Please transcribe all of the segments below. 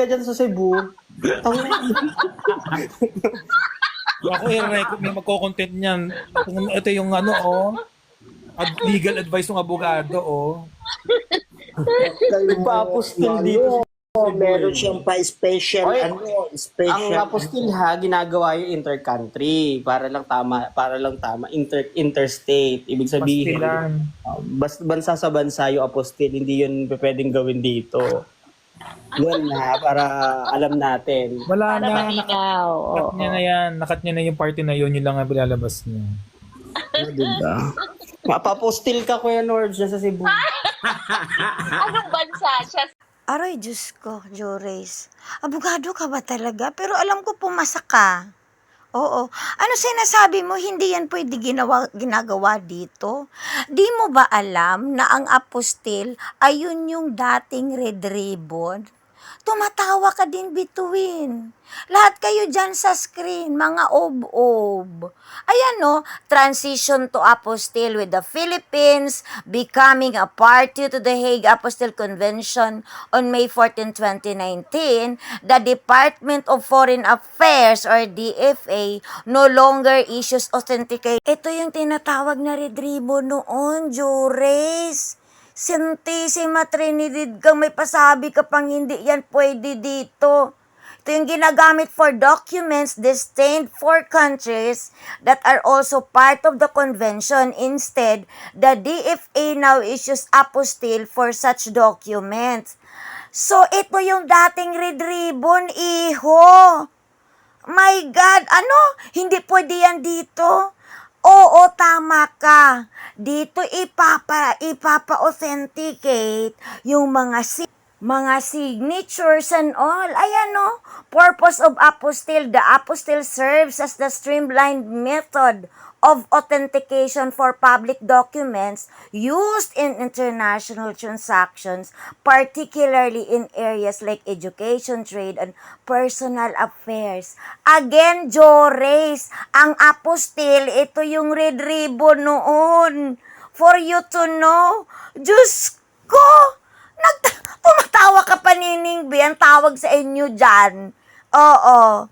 ka dyan sa Cebu. Ang, Ako i-record may magko-content niyan. Kung ito yung ano oh. Ad legal advice ng abogado oh. nagpa-apostil dito. Oh, meron siyang pa-special, Oy, ano, ang special. apostil ha, ginagawa yung intercountry para lang tama, para lang tama, inter, interstate. Ibig sabihin, Pastilan. uh, bas, bansa sa bansa yung apostil, hindi yun pwedeng gawin dito. Yun ha, para alam natin. Wala Para na. Nakat malinaw. Oo. niya na yan. Nakat niya na yung party na yun. Yun lang ang lalabas niya. Diba? Mapapostil ka, Kuya Norge, sa Cebu. Anong bansa siya? Aray, Diyos ko, Jores. Abogado ka ba talaga? Pero alam ko pumasa ka. Oo. Ano sinasabi mo, hindi yan pwede ginawa, ginagawa dito? Di mo ba alam na ang apostil ay yun yung dating red ribbon? Tumatawa ka din bituin. Lahat kayo dyan sa screen, mga ob-ob. Ayan no, transition to apostle with the Philippines becoming a party to the Hague Apostle Convention on May 14, 2019. The Department of Foreign Affairs or DFA no longer issues authenticate. Ito yung tinatawag na red ribbon noon, Jures. Santissima Trinidad kang may pasabi ka pang hindi yan pwede dito. Ito yung ginagamit for documents destined for countries that are also part of the convention. Instead, the DFA now issues apostille for such documents. So, ito yung dating red ribbon, iho. My God, ano? Hindi pwede yan dito? Oo, tama ka. Dito ipapa, ipapa-authenticate yung mga si mga signatures and all. Ayan no, purpose of apostille. The apostille serves as the streamlined method of authentication for public documents used in international transactions, particularly in areas like education, trade, and personal affairs. Again, Jores, ang apostille, ito yung red ribbon noon. For you to know, Diyos ko, nag tumatawa ka pa nining B, ang tawag sa inyo dyan. Oo.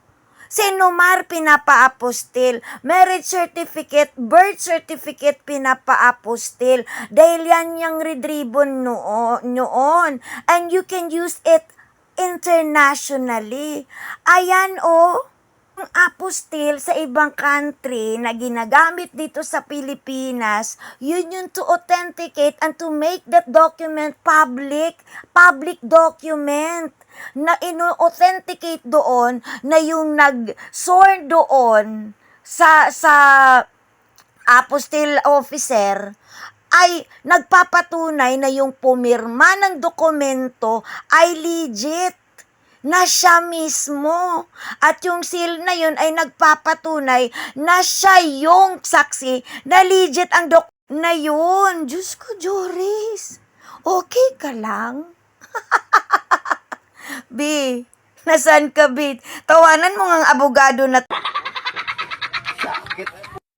Sinumar, pinapa-apostil. Marriage certificate, birth certificate, pinapa-apostil. Dahil yan yung red ribbon noo- noon. And you can use it internationally. Ayan, oh. Ang apostil sa ibang country na ginagamit dito sa Pilipinas, yun yung to authenticate and to make that document public, public document na ino-authenticate doon na yung nag-sworn doon sa sa apostle officer ay nagpapatunay na yung pumirma ng dokumento ay legit na siya mismo. At yung seal na yun ay nagpapatunay na siya yung saksi na legit ang dok na yun. Diyos ko, Joris. Okay ka lang? B, nasan ka, B? Tawanan mo ng abogado na